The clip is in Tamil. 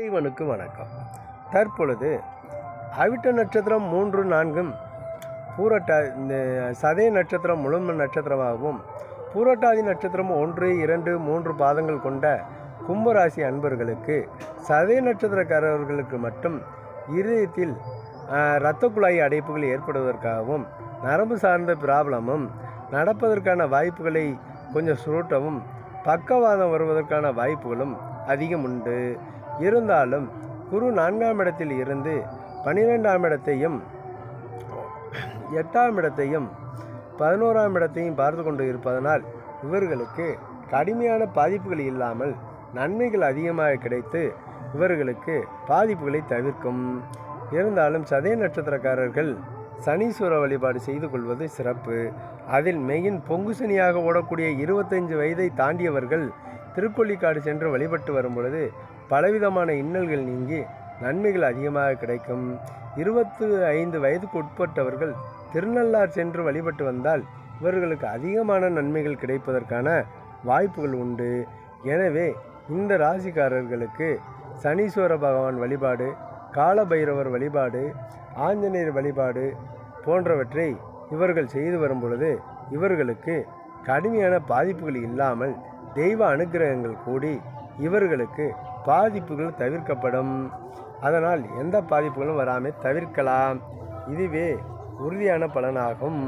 இறைவனுக்கு வணக்கம். தற்பொழுது அவிட்ட நட்சத்திரம் மூன்று நான்கும் பூரட்டா சதய நட்சத்திரம் முழும நட்சத்திரமாகவும் பூரட்டாதி நட்சத்திரம் ஒன்று இரண்டு மூன்று பாதங்கள் கொண்ட கும்பராசி அன்பர்களுக்கு சதய நட்சத்திரக்காரர்களுக்கு மட்டும் இருதயத்தில் இரத்த குழாய் அடைப்புகள் ஏற்படுவதற்காகவும் நரம்பு சார்ந்த ப்ராப்ளமும் நடப்பதற்கான வாய்ப்புகளை கொஞ்சம் சுருட்டவும் பக்கவாதம் வருவதற்கான வாய்ப்புகளும் அதிகம் உண்டு. இருந்தாலும் குரு நான்காம் இடத்தில் இருந்து பன்னிரெண்டாம் இடத்தையும் எட்டாம் இடத்தையும் பதினோராம் இடத்தையும் பார்த்து கொண்டு இருப்பதனால் இவர்களுக்கு கடுமையான பாதிப்புகள் இல்லாமல் நன்மைகள் அதிகமாக கிடைத்து இவர்களுக்கு பாதிப்புகளை தவிர்க்கும். இருந்தாலும் சதய நட்சத்திரக்காரர்கள் சனீஸ்வர வழிபாடு செய்து கொள்வது சிறப்பு. அதில் மெயின் பொங்கு சனியாக ஓடக்கூடிய இருபத்தஞ்சு வயதை தாண்டியவர்கள் திருக்கொள்ளிக்காடு சென்று வழிபட்டு வரும் பொழுது பலவிதமான இன்னல்கள் நீங்கி நன்மைகள் அதிகமாக கிடைக்கும். இருபத்து ஐந்து வயதுக்கு உட்பட்டவர்கள் திருநள்ளார் சென்று வழிபட்டு வந்தால் இவர்களுக்கு அதிகமான நன்மைகள் கிடைப்பதற்கான வாய்ப்புகள் உண்டு. எனவே இந்த ராசிக்காரர்களுக்கு சனீஸ்வர பகவான் வழிபாடு காலபைரவர் வழிபாடு ஆஞ்சநேயர் வழிபாடு போன்றவற்றை இவர்கள் செய்து வரும் பொழுது இவர்களுக்கு கடுமையான பாதிப்புகள் இல்லாமல் தெய்வ அனுக்கிரகங்கள் கூடி இவர்களுக்கு பாதிப்புகள் தவிர்க்கப்படும். அதனால் எந்த பாதிப்புகளும் வராமல் தவிர்க்கலாம். இதுவே உறுதியான பலனாகும்.